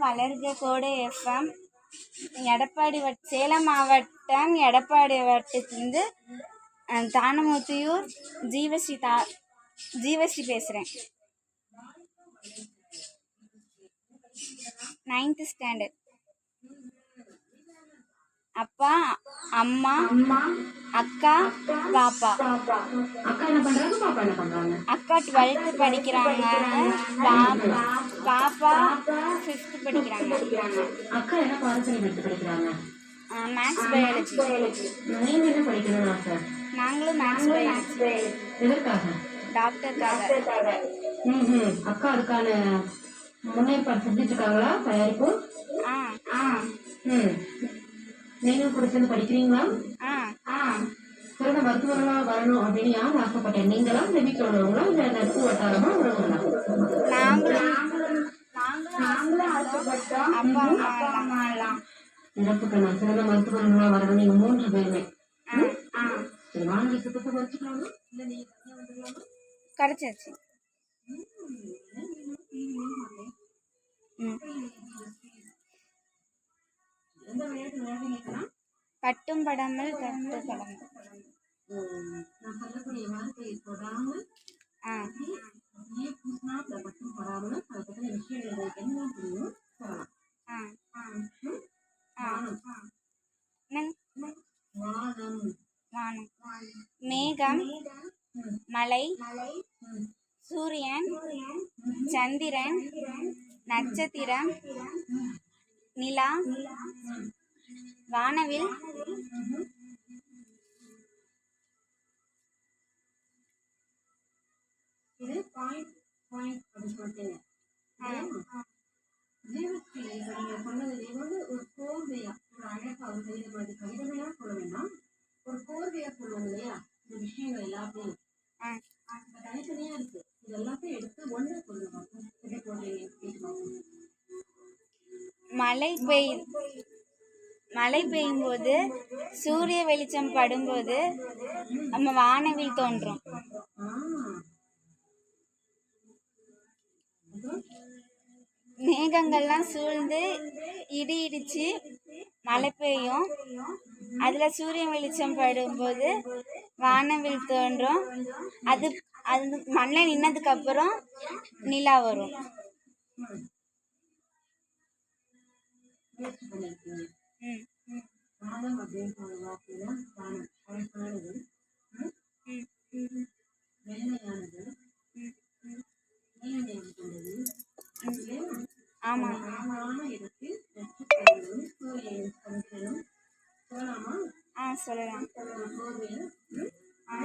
வளர்க கோடை எஃப்எம் எடப்பாடி வட் சேலம் மாவட்டம் எடப்பாடி வட்டத்துலேருந்து தானமுத்தியூர் ஜீவஸ்ரீ தா ஜீவஸ்ரீ பேசுகிறேன் நைன்த்து ஸ்டாண்டர்ட். அப்பா அம்மா அம்மா அக்கா பாப்பா. அக்கா என்ன பண்றாங்க? பாப்பா என்ன பண்றாங்க? அக்கா டுவெல்த்து படிக்கிறாங்க. பாப்பா பாப்பா ஃபிஃப்த்து படிக்கிறாங்க. அக்கா என்ன எடுத்து படிக்கிறாங்க? மேக்ஸ் பயாலஜி நீங்க என்ன படிக்கணும்னு ஆசை நாங்களும் மேக்ஸ் பயாலஜி எதற்காக? டாக்டருக்காக. ம் ம் அக்கா அதுக்கான முன்னேற்பாடு செஞ்சுட்டு இருக்காங்களா தயாரிப்பு? ஆ. ம். நீங்களும் கூட சேர்ந்து படிக்கிறீங்களா? ஆ. சிறந்த மருத்துவர்களா வரணும் அப்படின்னு யார் ஆசைப்பட்டேன்? நீங்களா வீட்டில் உள்ளவங்களா இல்லை நட்பு வட்டாரமா உள்ளவங்களா நாங்களும் ஆசைப்பட்டோம். அப்பா அம்மா சிறந்த மருத்துவர்களா வரணும். நீங்க மூன்று பேருமே. வாங்க சுத்தத்தை வச்சுக்கலாமா இல்லை நீங்க தனியா வந்துடலாமா? கிடச்சிருச்சு ம். எந்த விளையாட்டு விளையாடுவீங்கன்னா பட்டும் படாமல் தட்டு படம் நான் சொல்லக்கூடிய வார்த்தையை தொடாமல் ஆ. அப்படியே பூசினா அதில் மட்டும் படாமல் அதை பற்றின விஷயங்கள் உங்களுக்கு என்ன புரியும் சொல்லலாம். ஆ. ம்? ஆ. என்னங்க? வானம். வானம். மேகம் மலை. சூரியன் சந்திரன் நட்சத்திரம் நிலா வானவில். பாயிண்ட் அப்படின்னு சொல்லிட்டீங்க ஜீவஸ்ரீ இப்போ நீங்கள் சொன்னது இது வந்து ஒரு கோர்வையா ஒரு அழகா ஒரு கவிதை கவிதையா சொல்ல வேண்டாம் ஒரு கோர்வையா சொல்லுவோம் இல்லையா இந்த விஷயங்கள் எல்லாத்தையும் ஆ தனித்தனியா இருக்கு இது எல்லாத்தையும் எடுத்து ஒண்ணு சொல்லுவோம் எப்படி போடுறீங்க மழை பெய்யும் மழை பெய்யும் போது சூரிய வெளிச்சம் படும்போது நம்ம வானவில் தோன்றும். மேகங்கள்லாம் சூழ்ந்து இடி இடிச்சு மழை பெய்யும். அதில் சூரிய வெளிச்சம் படும்போது வானவில் தோன்றும். அது அது மண்ணில் நின்னதுக்கப்புறம் நிலா வரும். ம் வானம் அப்படின்னு சொல்ற வார்த்தையில வானம் அழகானது ம்? ம் ம் வெண்மையானது ம் நீல நிறம் கொண்டது இல்லையா? ஆமாம் சொல்லலாமா. ஆ சொல்லலாம். ஆ.